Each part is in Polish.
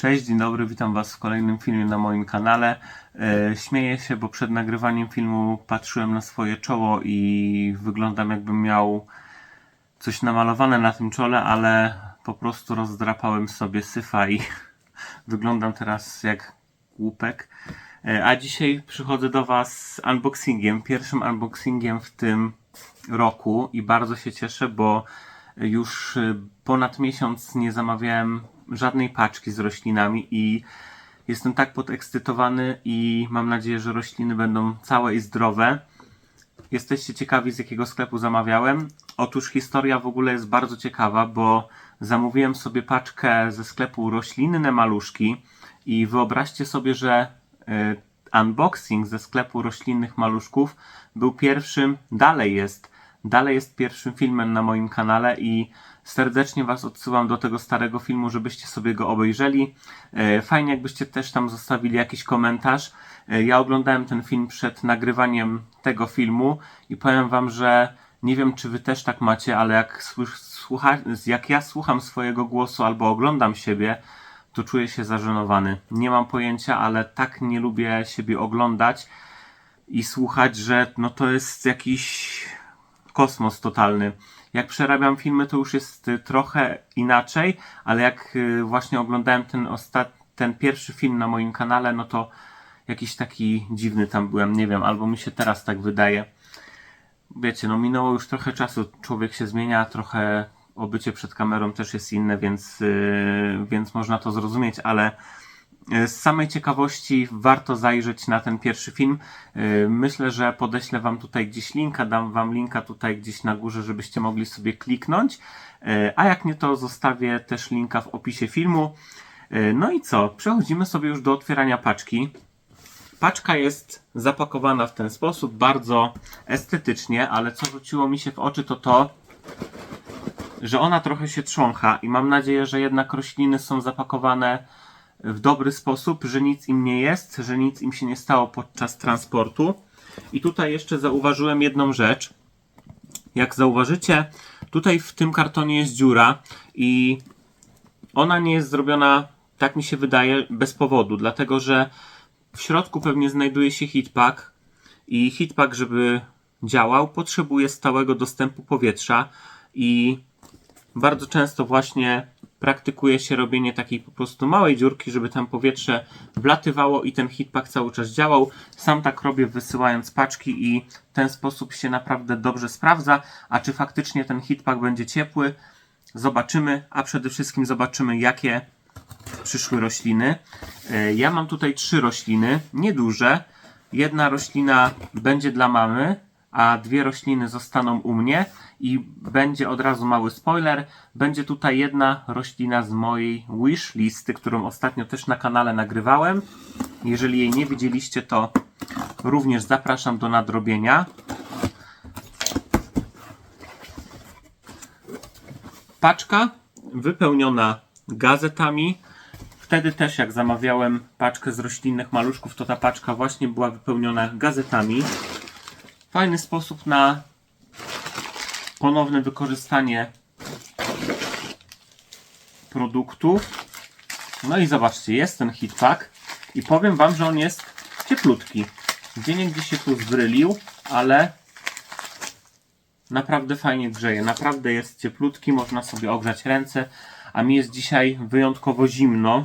Cześć, dzień dobry, witam Was w kolejnym filmie na moim kanale. E, śmieję się, bo przed nagrywaniem filmu patrzyłem na swoje czoło i wyglądam jakbym miał coś namalowane na tym czole, ale po prostu rozdrapałem sobie syfa i wyglądam teraz jak głupek. E, a dzisiaj przychodzę do Was z unboxingiem, pierwszym unboxingiem w tym roku i bardzo się cieszę, bo już y, ponad miesiąc nie zamawiałem żadnej paczki z roślinami i jestem tak podekscytowany i mam nadzieję, że rośliny będą całe i zdrowe. Jesteście ciekawi, z jakiego sklepu zamawiałem? Otóż historia w ogóle jest bardzo ciekawa, bo zamówiłem sobie paczkę ze sklepu Roślinne Maluszki i wyobraźcie sobie, że y, unboxing ze sklepu roślinnych maluszków był pierwszym, dalej jest, dalej jest pierwszym filmem na moim kanale i serdecznie Was odsyłam do tego starego filmu, żebyście sobie go obejrzeli. E, Fajnie, jakbyście też tam zostawili jakiś komentarz. E, Ja oglądałem ten film przed nagrywaniem tego filmu i powiem Wam, że nie wiem, czy Wy też tak macie, ale jak, słucha, jak ja słucham swojego głosu albo oglądam siebie, to czuję się zażenowany. Nie mam pojęcia, ale tak nie lubię siebie oglądać i słuchać, że no to jest jakiś kosmos totalny. Jak przerabiam filmy, to już jest y, trochę inaczej, ale jak y, właśnie oglądałem ten, ostat... ten pierwszy film na moim kanale, no to jakiś taki dziwny tam byłem, nie wiem, albo mi się teraz tak wydaje. Wiecie, no minęło już trochę czasu, człowiek się zmienia, trochę obycie przed kamerą też jest inne, więc, y, więc można to zrozumieć, ale z samej ciekawości warto zajrzeć na ten pierwszy film. Y, Myślę, że podeślę Wam tutaj gdzieś linka, dam Wam linka tutaj gdzieś na górze, żebyście mogli sobie kliknąć. Y, A jak nie, to zostawię też linka w opisie filmu. No i co? Przechodzimy sobie już do otwierania paczki. Paczka jest zapakowana w ten sposób, bardzo estetycznie, ale co rzuciło mi się w oczy to to, że ona trochę się trzącha i mam nadzieję, że jednak rośliny są zapakowane w dobry sposób, że nic im nie jest, że nic im się nie stało podczas transportu. I tutaj jeszcze zauważyłem jedną rzecz. Jak zauważycie, tutaj w tym kartonie jest dziura i ona nie jest zrobiona, tak mi się wydaje, bez powodu, dlatego że w środku pewnie znajduje się hitpack i hitpack, żeby działał, potrzebuje stałego dostępu powietrza i bardzo często właśnie praktykuje się robienie takiej po prostu małej dziurki, żeby tam powietrze wlatywało i ten hitpack cały czas działał. Sam tak robię wysyłając paczki i w ten sposób się naprawdę dobrze sprawdza. A czy faktycznie ten hitpack będzie ciepły? Zobaczymy, a przede wszystkim zobaczymy jakie przyszły rośliny. E, Ja mam tutaj trzy rośliny, nieduże. Jedna roślina będzie dla mamy, a dwie rośliny zostaną u mnie i będzie od razu mały spoiler. Będzie tutaj jedna roślina z mojej wish listy, którą ostatnio też na kanale nagrywałem. Jeżeli jej nie widzieliście, to również zapraszam do nadrobienia. Paczka wypełniona gazetami. Wtedy też jak zamawiałem paczkę z roślinnych maluszków, to ta paczka właśnie była wypełniona gazetami. Fajny sposób na ponowne wykorzystanie produktów. No i zobaczcie, jest ten hitpack i powiem Wam, że on jest cieplutki. Gdzie niegdzie się tu zbrylił, ale naprawdę fajnie grzeje. Naprawdę jest cieplutki, można sobie ogrzać ręce, a mi jest dzisiaj wyjątkowo zimno.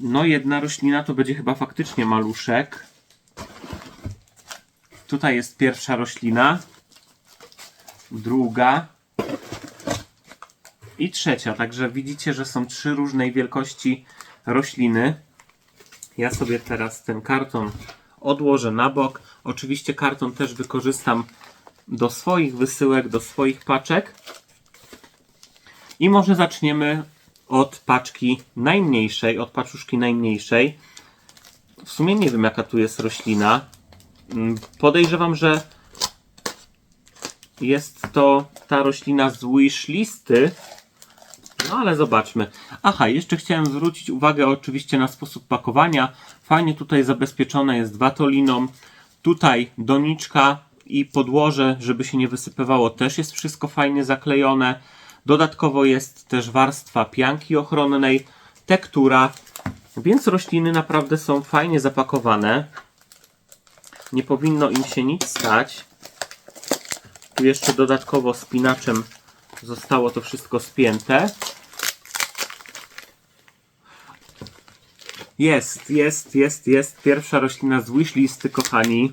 No jedna roślina to będzie chyba faktycznie maluszek. Tutaj jest pierwsza roślina, druga i trzecia. Także widzicie, że są trzy różnej wielkości rośliny. Ja sobie teraz ten karton odłożę na bok. Oczywiście karton też wykorzystam do swoich wysyłek, do swoich paczek. I może zaczniemy od paczki najmniejszej, od paczuszki najmniejszej. W sumie nie wiem, jaka tu jest roślina. Mm, Podejrzewam, że jest to ta roślina z listy. No ale zobaczmy. Aha, jeszcze chciałem zwrócić uwagę oczywiście na sposób pakowania. Fajnie tutaj zabezpieczone jest watoliną. Tutaj doniczka i podłoże, żeby się nie wysypywało, też jest wszystko fajnie zaklejone. Dodatkowo jest też warstwa pianki ochronnej, tektura, więc rośliny naprawdę są fajnie zapakowane. Nie powinno im się nic stać. Tu jeszcze dodatkowo spinaczem zostało to wszystko spięte. Jest, jest, jest, jest. Pierwsza roślina z wishlisty, kochani.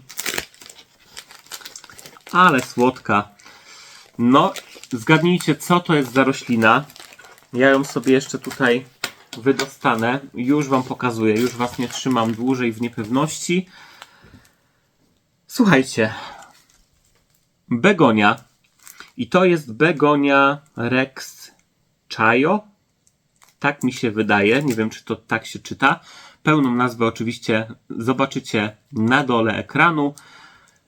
Ale słodka. No, zgadnijcie, co to jest za roślina. Ja ją sobie jeszcze tutaj wydostanę. Już Wam pokazuję. Już Was nie trzymam dłużej w niepewności. Słuchajcie. Begonia. I to jest Begonia Rex Chayo. Tak mi się wydaje. Nie wiem, czy to tak się czyta. Pełną nazwę oczywiście zobaczycie na dole ekranu.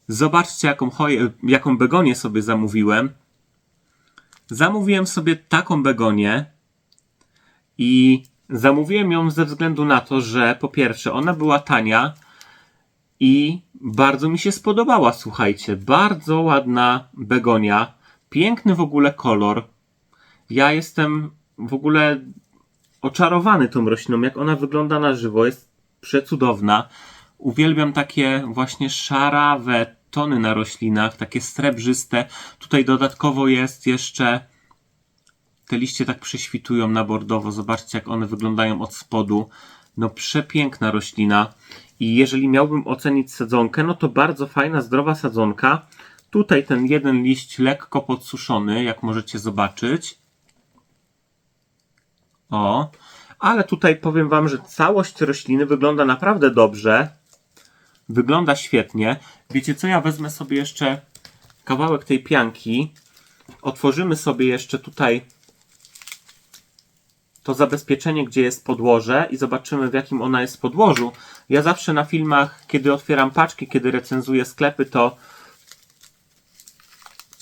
Zobaczcie, jaką, jaką begonię sobie zamówiłem. Zamówiłem sobie taką begonię i zamówiłem ją ze względu na to, że po pierwsze ona była tania i bardzo mi się spodobała, słuchajcie. Bardzo ładna begonia, piękny w ogóle kolor. Ja jestem w ogóle oczarowany tą rośliną, jak ona wygląda na żywo, jest przecudowna. Uwielbiam takie właśnie szarawe tony na roślinach, takie srebrzyste. Tutaj dodatkowo jest jeszcze te liście tak prześwitują na bordowo. Zobaczcie, jak one wyglądają od spodu. No przepiękna roślina. I jeżeli miałbym ocenić sadzonkę, no to bardzo fajna, zdrowa sadzonka. Tutaj ten jeden liść lekko podsuszony, jak możecie zobaczyć. O, ale tutaj powiem Wam, że całość rośliny wygląda naprawdę dobrze. Wygląda świetnie. Wiecie co, ja wezmę sobie jeszcze kawałek tej pianki. Otworzymy sobie jeszcze tutaj to zabezpieczenie, gdzie jest podłoże i zobaczymy w jakim ona jest podłożu. Ja zawsze na filmach, kiedy otwieram paczki, kiedy recenzuję sklepy, to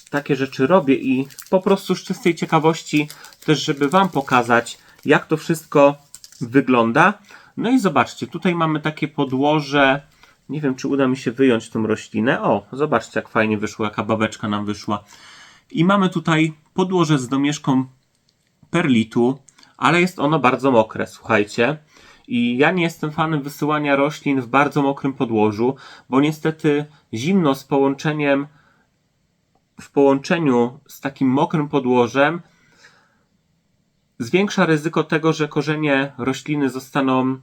takie rzeczy robię i po prostu z czystej ciekawości też, żeby Wam pokazać, jak to wszystko wygląda. No i zobaczcie, tutaj mamy takie podłoże. Nie wiem, czy uda mi się wyjąć tą roślinę. O, zobaczcie, jak fajnie wyszło, jaka babeczka nam wyszła. I mamy tutaj podłoże z domieszką perlitu, ale jest ono bardzo mokre, słuchajcie. I ja nie jestem fanem wysyłania roślin w bardzo mokrym podłożu, bo niestety zimno z połączeniem w połączeniu z takim mokrym podłożem zwiększa ryzyko tego, że korzenie rośliny zostaną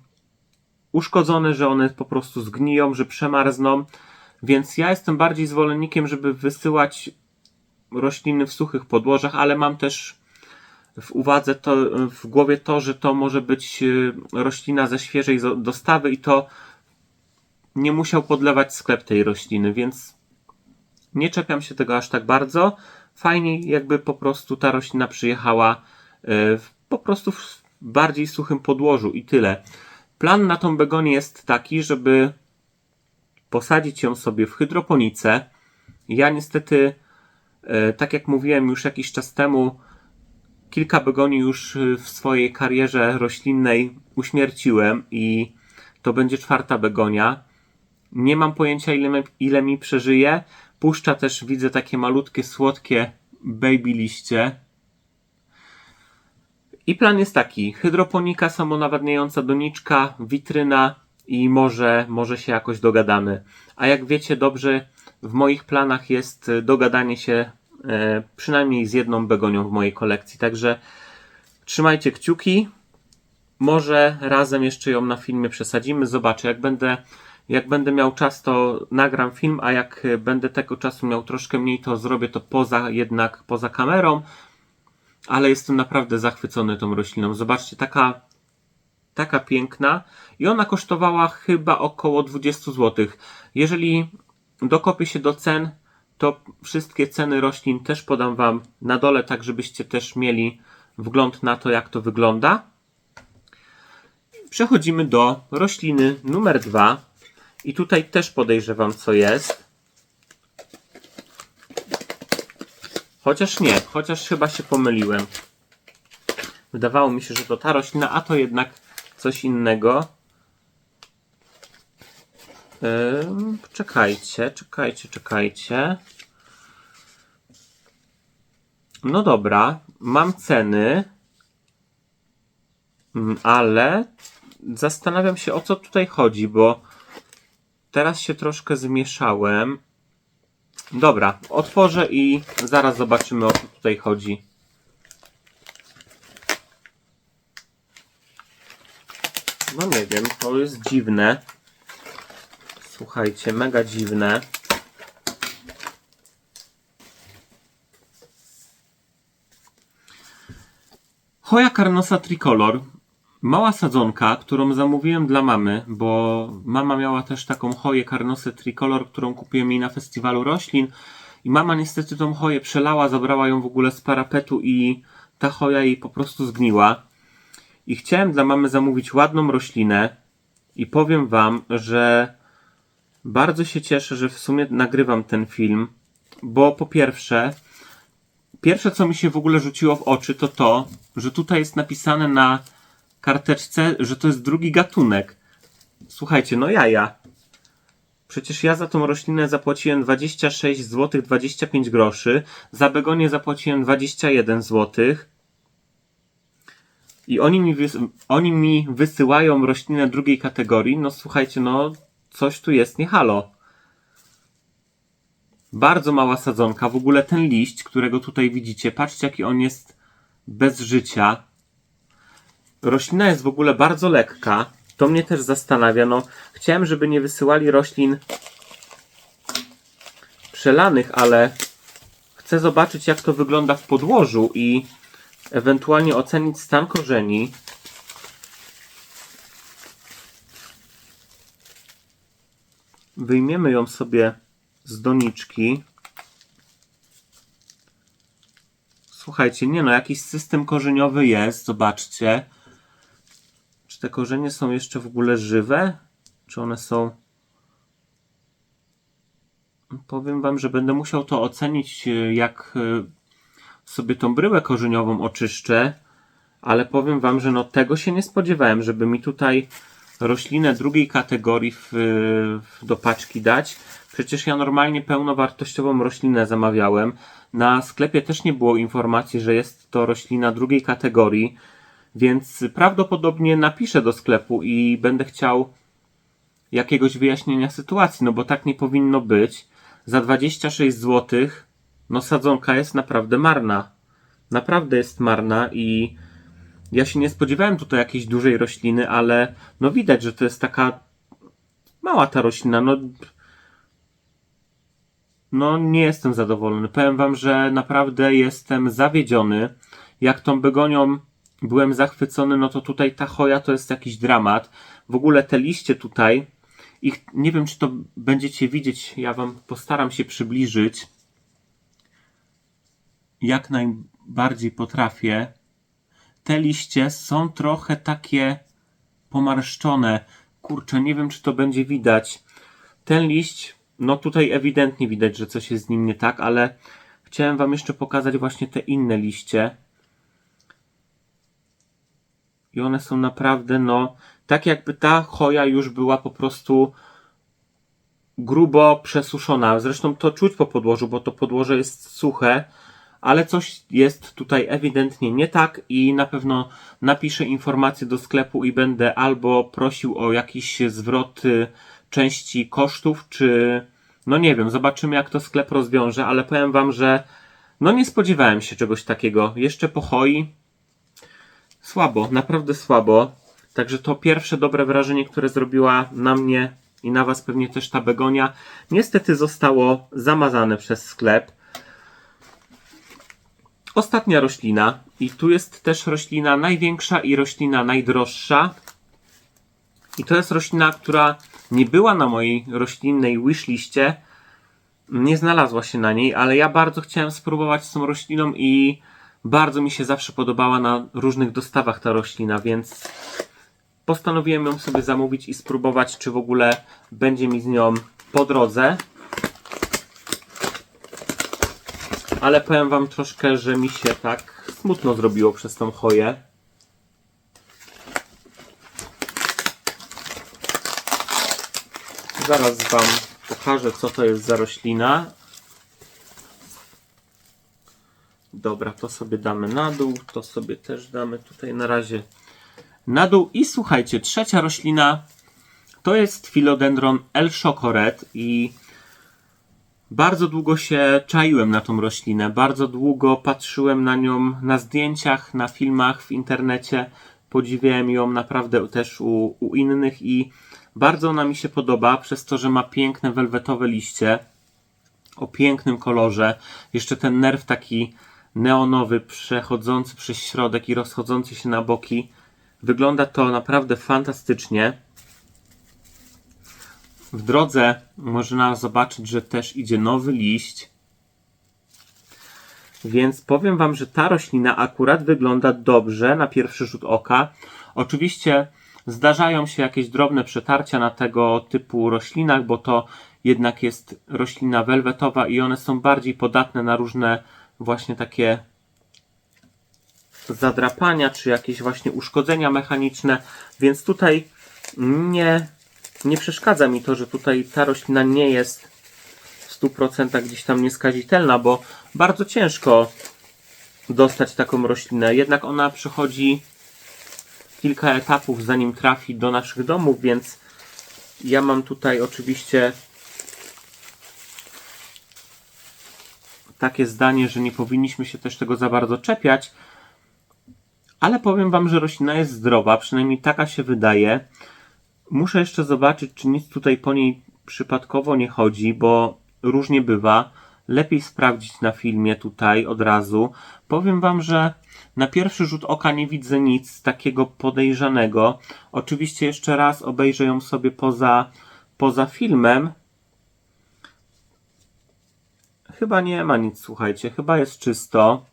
uszkodzone, że one po prostu zgniją, że przemarzną. Więc ja jestem bardziej zwolennikiem, żeby wysyłać rośliny w suchych podłożach, ale mam też w uwadze to, w głowie to, że to może być y, roślina ze świeżej dostawy i to nie musiał podlewać sklep tej rośliny, więc nie czepiam się tego aż tak bardzo. Fajniej jakby po prostu ta roślina przyjechała y, w, po prostu w bardziej suchym podłożu i tyle. Plan na tą begonię jest taki, żeby posadzić ją sobie w hydroponice. Ja niestety, y, tak jak mówiłem już jakiś czas temu, kilka begonii już y, w swojej karierze roślinnej uśmierciłem i to będzie czwarta begonia. Nie mam pojęcia ile, ile mi przeżyje. Puszcza też widzę takie malutkie, słodkie baby liście. I plan jest taki: hydroponika samonawadniająca doniczka, witryna i może, może się jakoś dogadamy. A jak wiecie dobrze, w moich planach jest y, dogadanie się e, przynajmniej z jedną begonią w mojej kolekcji. Także trzymajcie kciuki. Może razem jeszcze ją na filmie przesadzimy. Zobaczę, jak będę, jak będę miał czas, to nagram film, a jak e, będę tego czasu miał troszkę mniej, to zrobię to poza jednak poza kamerą. Ale jestem naprawdę zachwycony tą rośliną. Zobaczcie, taka, taka piękna. I ona kosztowała chyba około 20 zł. Jeżeli dokopię się do cen, to wszystkie ceny roślin też podam Wam na dole, tak żebyście też mieli wgląd na to, jak to wygląda. Przechodzimy do rośliny numer dwa. I tutaj też podejrzewam, co jest. Chociaż nie, chociaż chyba się pomyliłem. Wydawało mi się, że to ta roślina, a to jednak coś innego. Ym, czekajcie, czekajcie, czekajcie. No dobra, mam ceny, mm, ale zastanawiam się o co tutaj chodzi, bo teraz się troszkę zmieszałem. Dobra, otworzę i zaraz zobaczymy o co tutaj chodzi. No nie wiem, to jest dziwne. Słuchajcie, mega dziwne. Hoja Carnosa Tricolor. Mała sadzonka, którą zamówiłem dla mamy, bo mama miała też taką hoję Carnosę Tricolor, którą kupiłem jej na festiwalu roślin. I mama niestety tą hoję przelała, zabrała ją w ogóle z parapetu i ta hoja jej po prostu zgniła. I chciałem dla mamy zamówić ładną roślinę i powiem wam, że bardzo się cieszę, że w sumie nagrywam ten film, bo po pierwsze, pierwsze co mi się w ogóle rzuciło w oczy to to, że tutaj jest napisane na karteczce, że to jest drugi gatunek. Słuchajcie, no jaja. Przecież ja za tą roślinę zapłaciłem 26 zł 25 groszy, za begonię zapłaciłem 21 zł. I oni mi, oni mi wysyłają roślinę drugiej kategorii. No słuchajcie, no coś tu jest nie halo. Bardzo mała sadzonka. W ogóle ten liść, którego tutaj widzicie, patrzcie jaki on jest bez życia. Roślina jest w ogóle bardzo lekka. To mnie też zastanawia. No, chciałem, żeby nie wysyłali roślin przelanych, ale chcę zobaczyć, jak to wygląda w podłożu i ewentualnie ocenić stan korzeni. Wyjmiemy ją sobie z doniczki. Słuchajcie, nie no, jakiś system korzeniowy jest, zobaczcie. Te korzenie są jeszcze w ogóle żywe? Czy one są... Powiem wam, że będę musiał to ocenić, e, jak e, sobie tą bryłę korzeniową oczyszczę, ale powiem wam, że no tego się nie spodziewałem, żeby mi tutaj roślinę drugiej kategorii w, w, do paczki dać. Przecież ja normalnie pełnowartościową roślinę zamawiałem. Na sklepie też nie było informacji, że jest to roślina drugiej kategorii, więc prawdopodobnie napiszę do sklepu i będę chciał jakiegoś wyjaśnienia sytuacji, no bo tak nie powinno być. Za 26 zł, no sadzonka jest naprawdę marna. Naprawdę jest marna i ja się nie spodziewałem tutaj jakiejś dużej rośliny, ale no widać, że to jest taka mała ta roślina. No, no nie jestem zadowolony. Powiem wam, że naprawdę jestem zawiedziony. Jak tą begonią byłem zachwycony, no to tutaj ta choja to jest jakiś dramat. W ogóle te liście tutaj, ich nie wiem, czy to będziecie widzieć, ja wam postaram się przybliżyć jak najbardziej potrafię. Te liście są trochę takie pomarszczone. Kurczę, nie wiem, czy to będzie widać. Ten liść, no tutaj ewidentnie widać, że coś jest z nim nie tak, ale chciałem wam jeszcze pokazać właśnie te inne liście. I one są naprawdę, no, tak jakby ta choja już była po prostu grubo przesuszona. Zresztą to czuć po podłożu, bo to podłoże jest suche, ale coś jest tutaj ewidentnie nie tak i na pewno napiszę informację do sklepu i będę albo prosił o jakiś zwrot y, części kosztów, czy no nie wiem, zobaczymy jak to sklep rozwiąże, ale powiem wam, że no nie spodziewałem się czegoś takiego. Jeszcze po hoi słabo, naprawdę słabo. Także to pierwsze dobre wrażenie, które zrobiła na mnie i na Was pewnie też ta begonia, niestety zostało zamazane przez sklep. Ostatnia roślina, i tu jest też roślina największa i roślina najdroższa. I to jest roślina, która nie była na mojej roślinnej wishliście. Nie znalazła się na niej, ale ja bardzo chciałem spróbować z tą rośliną i bardzo mi się zawsze podobała na różnych dostawach ta roślina, więc postanowiłem ją sobie zamówić i spróbować, czy w ogóle będzie mi z nią po drodze. Ale powiem wam troszkę, że mi się tak smutno zrobiło przez tą choję. Zaraz wam pokażę, co to jest za roślina. Dobra, to sobie damy na dół, to sobie też damy tutaj na razie na dół. I słuchajcie, trzecia roślina to jest Philodendron El Chocoret i bardzo długo się czaiłem na tą roślinę, bardzo długo patrzyłem na nią na zdjęciach, na filmach w internecie, podziwiałem ją naprawdę też u, u innych i bardzo ona mi się podoba przez to, że ma piękne welwetowe liście o pięknym kolorze. Jeszcze ten nerw taki neonowy, przechodzący przez środek i rozchodzący się na boki. Wygląda to naprawdę fantastycznie. W drodze można zobaczyć, że też idzie nowy liść. Więc powiem Wam, że ta roślina akurat wygląda dobrze na pierwszy rzut oka. Oczywiście zdarzają się jakieś drobne przetarcia na tego typu roślinach, bo to jednak jest roślina welwetowa i one są bardziej podatne na różne właśnie takie zadrapania, czy jakieś właśnie uszkodzenia mechaniczne, więc tutaj nie, nie przeszkadza mi to, że tutaj ta roślina nie jest w 100% gdzieś tam nieskazitelna, bo bardzo ciężko dostać taką roślinę. Jednak ona przechodzi kilka etapów, zanim trafi do naszych domów, więc ja mam tutaj oczywiście takie zdanie, że nie powinniśmy się też tego za bardzo czepiać, ale powiem Wam, że roślina jest zdrowa, przynajmniej taka się wydaje. Muszę jeszcze zobaczyć, czy nic tutaj po niej przypadkowo nie chodzi, bo różnie bywa. Lepiej sprawdzić na filmie tutaj od razu. Powiem Wam, że na pierwszy rzut oka nie widzę nic takiego podejrzanego. Oczywiście jeszcze raz obejrzę ją sobie poza, poza filmem. Chyba nie ma nic, słuchajcie. Chyba jest czysto.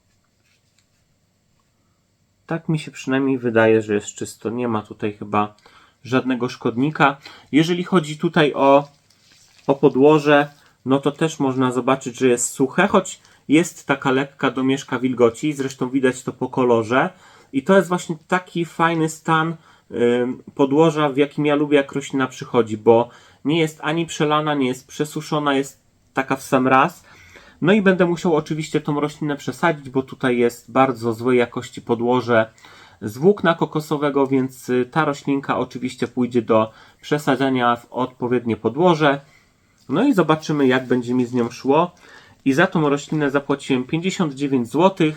Tak mi się przynajmniej wydaje, że jest czysto. Nie ma tutaj chyba żadnego szkodnika. Jeżeli chodzi tutaj o, o podłoże, no to też można zobaczyć, że jest suche, choć jest taka lekka domieszka wilgoci, zresztą widać to po kolorze. I to jest właśnie taki fajny stan y, podłoża, w jakim ja lubię, jak roślina przychodzi, bo nie jest ani przelana, nie jest przesuszona, jest taka w sam raz. No i będę musiał oczywiście tą roślinę przesadzić, bo tutaj jest bardzo złej jakości podłoże z włókna kokosowego, więc y, ta roślinka oczywiście pójdzie do przesadzania w odpowiednie podłoże. No i zobaczymy, jak będzie mi z nią szło. I za tą roślinę zapłaciłem 59 zł.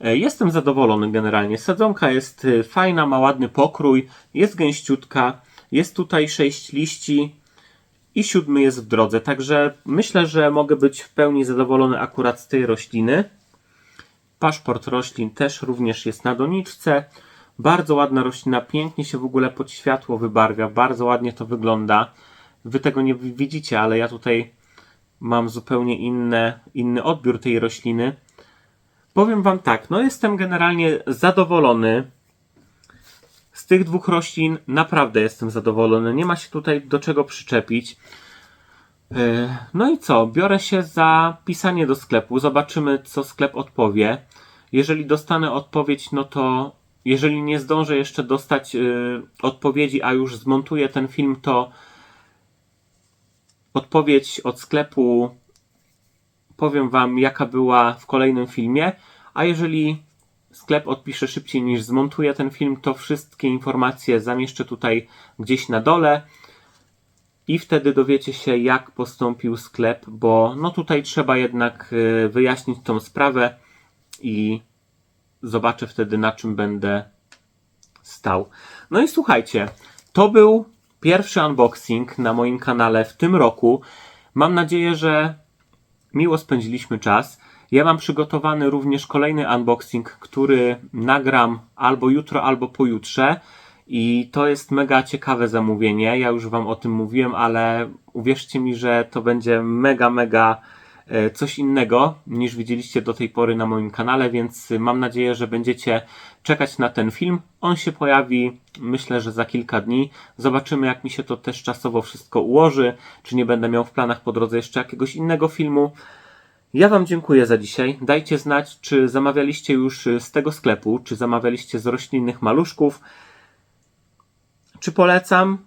E, Jestem zadowolony generalnie. Sadzonka jest y, fajna, ma ładny pokrój, jest gęściutka, jest tutaj 6 liści i siódmy jest w drodze. Także myślę, że mogę być w pełni zadowolony akurat z tej rośliny. Paszport roślin też również jest na doniczce. Bardzo ładna roślina, pięknie się w ogóle pod światło wybarwia, bardzo ładnie to wygląda. Wy tego nie widzicie, ale ja tutaj mam zupełnie inne, inny odbiór tej rośliny. Powiem Wam tak, no jestem generalnie zadowolony. Z tych dwóch roślin naprawdę jestem zadowolony. Nie ma się tutaj do czego przyczepić. Yy, No i co? Biorę się za pisanie do sklepu. Zobaczymy, co sklep odpowie. Jeżeli dostanę odpowiedź, no to jeżeli nie zdążę jeszcze dostać yy, odpowiedzi, a już zmontuję ten film, to odpowiedź od sklepu powiem Wam, jaka była w kolejnym filmie. A jeżeli sklep odpisze szybciej niż zmontuję ten film, to wszystkie informacje zamieszczę tutaj gdzieś na dole. I wtedy dowiecie się, jak postąpił sklep, bo no tutaj trzeba jednak y, wyjaśnić tą sprawę i zobaczę wtedy, na czym będę stał. No i słuchajcie, to był pierwszy unboxing na moim kanale w tym roku. Mam nadzieję, że miło spędziliśmy czas. Ja mam przygotowany również kolejny unboxing, który nagram albo jutro, albo pojutrze. I to jest mega ciekawe zamówienie. Ja już Wam o tym mówiłem, ale uwierzcie mi, że to będzie mega, mega e, coś innego niż widzieliście do tej pory na moim kanale, więc mam nadzieję, że będziecie czekać na ten film. On się pojawi, myślę, że za kilka dni. Zobaczymy, jak mi się to też czasowo wszystko ułoży, czy nie będę miał w planach po drodze jeszcze jakiegoś innego filmu. Ja Wam dziękuję za dzisiaj. Dajcie znać, czy zamawialiście już z tego sklepu, czy zamawialiście z roślinnych maluszków. Czy polecam?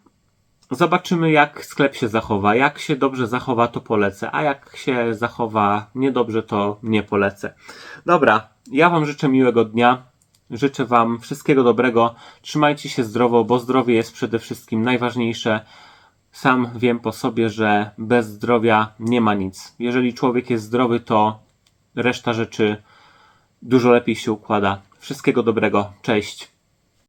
zobaczymy, jak sklep się zachowa. Jak się dobrze zachowa, to polecę, a jak się zachowa niedobrze, to nie polecę. Dobra, ja Wam życzę miłego dnia. Życzę Wam wszystkiego dobrego. Trzymajcie się zdrowo, bo zdrowie jest przede wszystkim najważniejsze. Sam wiem po sobie, że bez zdrowia nie ma nic. Jeżeli człowiek jest zdrowy, to reszta rzeczy dużo lepiej się układa. Wszystkiego dobrego. Cześć.